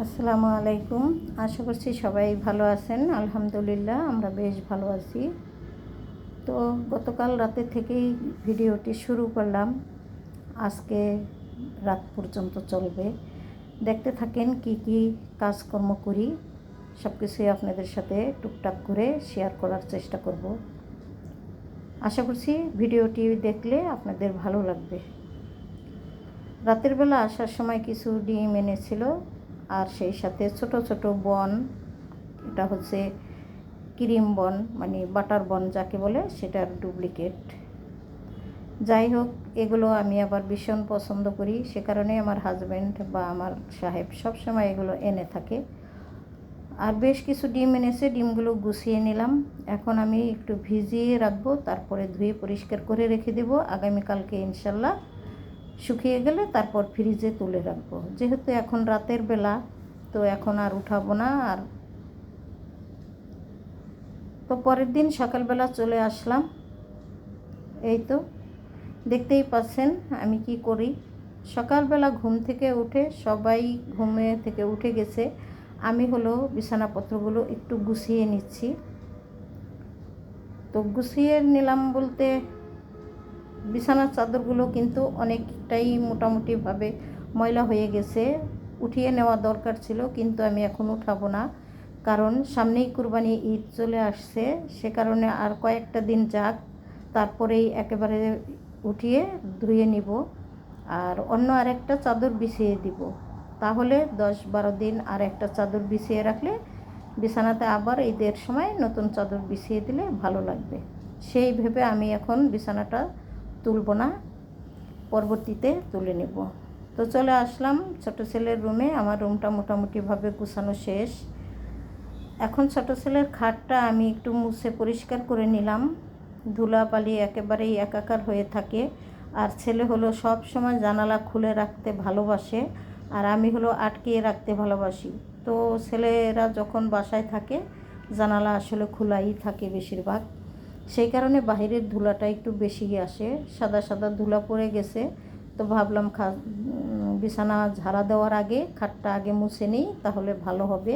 আসসালামু আলাইকুম। আশা করছি সবাই ভালো আছেন। আলহামদুলিল্লাহ, আমরা বেশ ভালো আছি। তো গতকাল রাতে থেকেই ভিডিওটি শুরু করলাম। আজকে রাত পর্যন্ত চলবে। দেখতে থাকেন কি কি কাজকর্ম করি। সব কিছুই আপনাদের সাথে টুকটাক করে শেয়ার করার চেষ্টা করব। আশা করছি ভিডিওটি দেখলে আপনাদের ভালো লাগবে। রাতের বেলা আসার সময় কিছু ডিম এনেছিল। আর সেই সাথে ছোট ছোট বন, এটা হচ্ছে ক্রিম বন মানে বাটার বন যাকে বলে, সেটার ডুপ্লিকেট। যাই হোক, এগুলো আমি আবার ভীষণ পছন্দ করি। সে কারণে আমার হাজব্যান্ড বা আমার সাহেব সবসময় এগুলো এনে থাকে। আর বেশ কিছু ডিম এনেছে, ডিমগুলো গুছিয়ে নিলাম। এখন আমি একটু ভিজিয়ে রাখব, তারপরে ধুয়ে পরিষ্কার করে রেখে দেবো। আগামীকালকে ইনশাল্লাহ শুকিয়ে গেলে তারপর ফ্রিজে তুলে রাখব। যেহেতু এখন রাতের বেলা, তো এখন আর উঠাবো না আর তো পরের দিন সকালবেলা চলে আসলাম। এই তো, দেখতেই পাচ্ছেন আমি কি করি। সকালবেলা ঘুম থেকে উঠে সবাই ঘুমে থেকে উঠে গেছে। আমি হলো বিছানাপত্রগুলো একটু গুছিয়ে নিচ্ছি। তো গুছিয়ে নিলাম বলতে বিছানার চাদরগুলো কিন্তু অনেকটাই মোটামুটিভাবে ময়লা হয়ে গেছে। উঠিয়ে নেওয়া দরকার ছিল, কিন্তু আমি এখন উঠাবো না। কারণ সামনেই কুরবানি ঈদ চলে আসছে, সে কারণে আর কয়েকটা দিন যাক, তারপরেই একেবারে উঠিয়ে ধুয়ে নিব। আর অন্য আরেকটা চাদর বিছিয়ে দিব। তাহলে দশ বারো দিন আর একটা চাদর বিছিয়ে রাখলে বিছানাতে আবার ঈদের সময় নতুন চাদর বিছিয়ে দিলে ভালো লাগবে। সেই ভেবে আমি এখন বিছানাটা তুলব না, পরবর্তীতে তুলে নেব। তো চলে আসলাম ছোটো ছেলের রুমে আমার রুমটা মোটামুটিভাবে গুছানো শেষ। এখন ছোটো ছেলের খাটটা আমি একটু মুছে পরিষ্কার করে নিলাম। ধুলাবালি একেবারেই একাকার হয়ে থাকে, আর ছেলে হলো সব সময় জানালা খুলে রাখতে ভালোবাসে, আর আমি হলো আটকিয়ে রাখতে ভালোবাসি। তো ছেলেরা যখন বাসায় থাকে, জানালা আসলে খোলাই থাকে বেশিরভাগ। সেই কারণে বাহিরের ধুলাটা একটু বেশি আসে। সাদা সাদা ধুলা পড়ে গেছে। তো ভাবলাম খা বিছানা ঝাড়া দেওয়ার আগে, খাটটা আগে মুছে নিই, তাহলে ভালো হবে।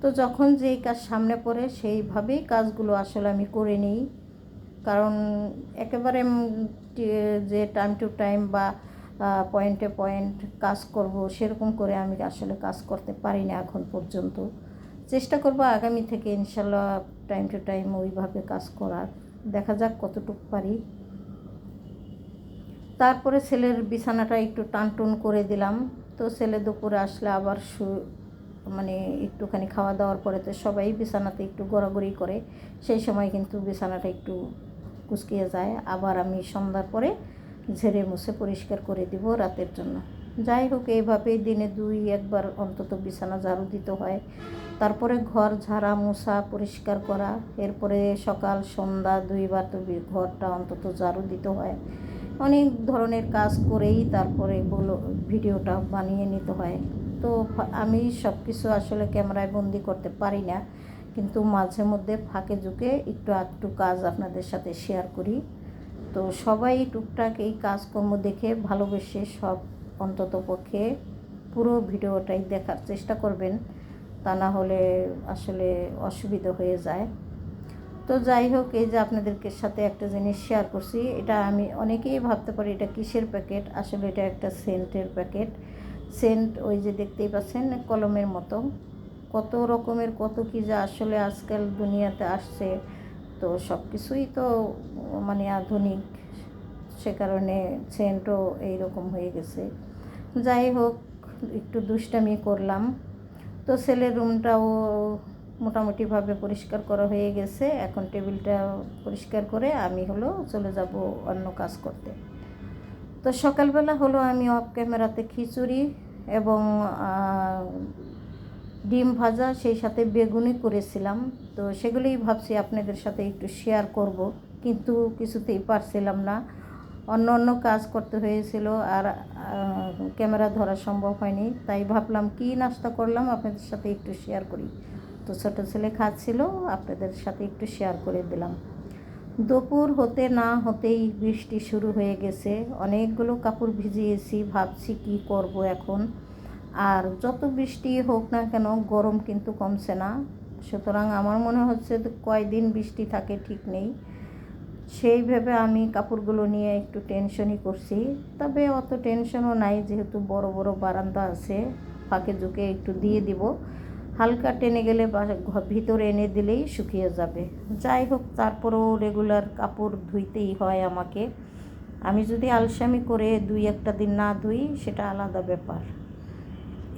তো যখন যেই কাজ সামনে পড়ে, সেইভাবেই কাজগুলো আসলে আমি করে নিই। কারণ একেবারে যে টাইম টু টাইম বা পয়েন্টে পয়েন্ট কাজ করব, সেরকম করে আমি আসলে কাজ করতে পারি না এখন পর্যন্ত। চেষ্টা করব আগামী থেকে ইনশাল্লাহ টাইম টু টাইম ওইভাবে কাজ করার। দেখা যাক কতটুকু পারি। তারপরে ছেলের বিছানাটা একটু টানটুন করে দিলাম। তো ছেলে দুপুরে আসলে আবার শু মানে একটুখানি খাওয়া দাওয়ার পরে তো সবাই বিছানাতে একটু গড়াগড়ি করে, সেই সময় কিন্তু বিছানাটা একটু কুচকিয়ে যায়। আবার আমি সন্ধ্যার পরে ঝেড়ে মুছে পরিষ্কার করে দিব রাতের জন্য। যাই হোক এইভাবেই দিনে দুই, একবার অন্তত বিছানা ঝাড়ু দিতে হয়। তারপরে ঘর ঝাড়া, মোছা পরিষ্কার করা। এরপরে সকাল, সন্ধ্যা দুইবার তো ঘরটা অন্তত ঝাড়ু দিতে হয়। অনেক ধরনের কাজ করেই তারপরে বলো, ভিডিওটা বানিয়ে নিতে হয়। তো আমি সব কিছু আসলে ক্যামেরায় বন্দি করতে পারি না। কিন্তু মাঝে মধ্যে ফাঁকে ঝুঁকে একটু একটু কাজ আপনাদের সাথে শেয়ার করি। তো সবাই টুকটাক এই কাজকর্ম দেখে ভালোবেসে সব অন্তত পক্ষে পুরো ভিডিওটাই দেখার চেষ্টা করবেন, তা না হলে আসলে অসুবিধা হয়ে যায়। তো যাই হোক, এই যে আপনাদেরকে সাথে একটা জিনিস শেয়ার করছি, এটা আমি অনেকেই ভাবতে পারি এটা কিসের প্যাকেট আসলে এটা একটা সেন্টের প্যাকেট সেন্ট ওই যে দেখতেই পাচ্ছেন, কলমের মতো। কত রকমের, কত কী যা আসলে আজকাল দুনিয়াতে আসছে, তো সব কিছুই তো মানে আধুনিক। সে কারণে সেন্টও এইরকম হয়ে গেছে। যাই হোক, একটু দুষ্টামি করলাম। তো ছেলের রুমটাও মোটামুটিভাবে পরিষ্কার করা হয়ে গেছে। এখন টেবিলটা পরিষ্কার করে আমি হলো চলে যাব অন্য কাজ করতে। তো সকালবেলা হলো আমি অফ ক্যামেরাতে খিচুড়ি এবং ডিম ভাজা, সেই সাথে বেগুনি করেছিলাম। তো সেগুলোই ভাবছি আপনাদের সাথে একটু শেয়ার করব। কিন্তু কিছুতেই পারছিলাম না। অন্য অন্য কাজ করতে হয়েছিল আর ক্যামেরা ধরা সম্ভব হয়নি। তাই ভাবলাম, কি নাস্তা করলাম? আপনাদের সাথে একটু শেয়ার করি। তো ছোটো ছেলে খাচ্ছিল, আপনাদের সাথে একটু শেয়ার করে দিলাম। দুপুর হতে না হতেই বৃষ্টি শুরু হয়ে গেছে। অনেকগুলো কাপড় ভিজিয়েছি, ভাবছি কি করব এখন। আর যত বৃষ্টি হোক না কেন, গরম কিন্তু কমছে না। সুতরাং আমার মনে হচ্ছে কয়দিন বৃষ্টি থাকে ঠিক নেই। সেইভাবে আমি কাপড়গুলো নিয়ে একটু টেনশনই করছি। তবে অত টেনশনও নাই, যেহেতু বড় বড় বারান্দা আছে, ফাঁকে ঝুঁকে একটু দিয়ে দিব। হালকা টেনে গেলে ভিতরে এনে দিলেই শুকিয়ে যাবে। যাই হোক, তারপরেও রেগুলার কাপড় ধুইতেই হয় আমাকে। আমি যদি আলসামি করে দুই একটা দিন না ধুই, সেটা আলাদা ব্যাপার।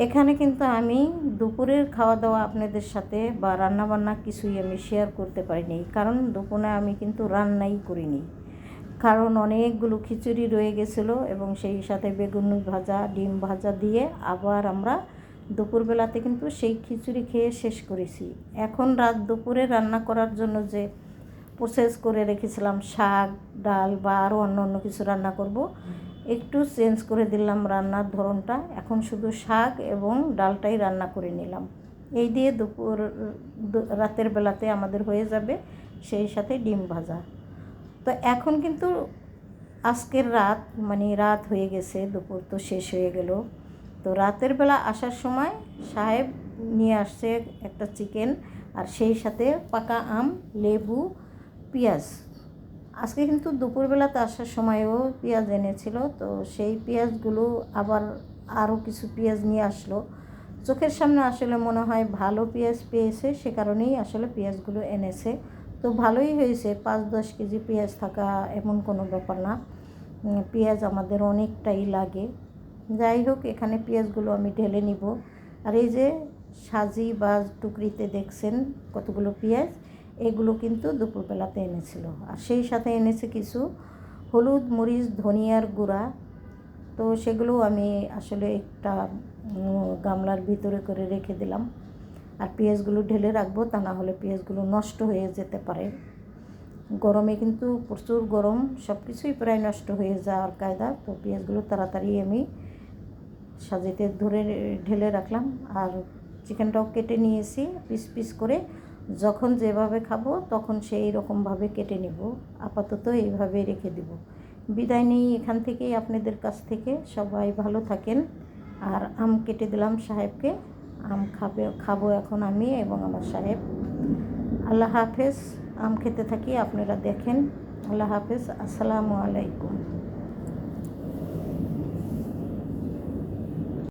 এখানে কিন্তু আমি দুপুরের খাওয়া দাওয়া আপনাদের সাথে বা রান্নাবান্না কিছুই আমি শেয়ার করতে পারিনি। কারণ দুপুরে আমি কিন্তু রান্নাই করিনি। কারণ অনেকগুলো খিচুড়ি রয়ে গেছিল এবং সেই সাথে বেগুন ভাজা, ডিম ভাজা দিয়ে আবার আমরা দুপুরবেলাতে কিন্তু সেই খিচুড়ি খেয়ে শেষ করেছি। এখন রাত দুপুরে রান্না করার জন্য যে প্রসেস করে রেখেছিলাম শাক, ডাল বা আরও অন্য অন্য কিছু রান্না করব একটু চেঞ্জ করে দিলাম রান্নার ধরনটা। এখন শুধু শাক এবং ডালটাই রান্না করে নিলাম। এই দিয়ে দুপুর রাতের বেলাতে আমাদের হয়ে যাবে সেই সাথে ডিম ভাজা। তো এখন কিন্তু আজকের রাত মানে রাত হয়ে গেছে, দুপুর তো শেষ হয়ে গেল। তো রাতের বেলা আসার সময় সাহেব নিয়ে আসছে একটা চিকেন আর সেই সাথে পাকা আম, লেবু, পেঁয়াজ। আজকে কিন্তু দুপুরবেলাতে আসার সময়ও পেঁয়াজ এনেছিল, তো সেই পেঁয়াজগুলো আবার আরও কিছু পেঁয়াজ নিয়ে আসলো। চোখের সামনে আসলে মনে হয় ভালো পেঁয়াজ পেয়েছে, সে কারণেই আসলে পেঁয়াজগুলো এনেছে। তো ভালোই হয়েছে, পাঁচ দশ কেজি পেঁয়াজ থাকা এমন কোনো ব্যাপার না। পেঁয়াজ আমাদের অনেকটাই লাগে। যাই হোক, এখানে পেঁয়াজগুলো আমি ঢেলে নিব। আর এই যে সাজি বা টুকরিতে দেখছেন কতগুলো পেঁয়াজ এগুলো কিন্তু দুপুরবেলাতে এনেছিল। আর সেই সাথে এনেছে কিছু হলুদ, মরিচ, ধনিয়ার গুঁড়া। তো সেগুলো আমি আসলে একটা গামলার ভিতরে করে রেখে দিলাম। আর পেঁয়াজগুলো ঢেলে রাখব, তা না হলে পেঁয়াজগুলো নষ্ট হয়ে যেতে পারে। গরমে কিন্তু প্রচুর গরম সব কিছুই প্রায় নষ্ট হয়ে যাওয়ার কায়দা। তো পেঁয়াজগুলো তাড়াতাড়ি আমি সাজিতে ধরে ঢেলে রাখলাম। আর চিকেনটাও কেটে নিয়েছি, পিস পিস করে। যখন যেভাবে খাব, তখন সেই রকমভাবে কেটে নেব। আপাতত এইভাবে রেখে দিব। বিদায় নেই এখান থেকেই আপনাদের কাছ থেকে। সবাই ভালো থাকেন। আর আম কেটে দিলাম সাহেবকে। আম খাবে, খাব এখন আমি এবং আমার সাহেব। আল্লাহ হাফেজ। আম খেতে থাকি, আপনারা দেখেন। আল্লাহ হাফেজ। আসসালামু আলাইকুম।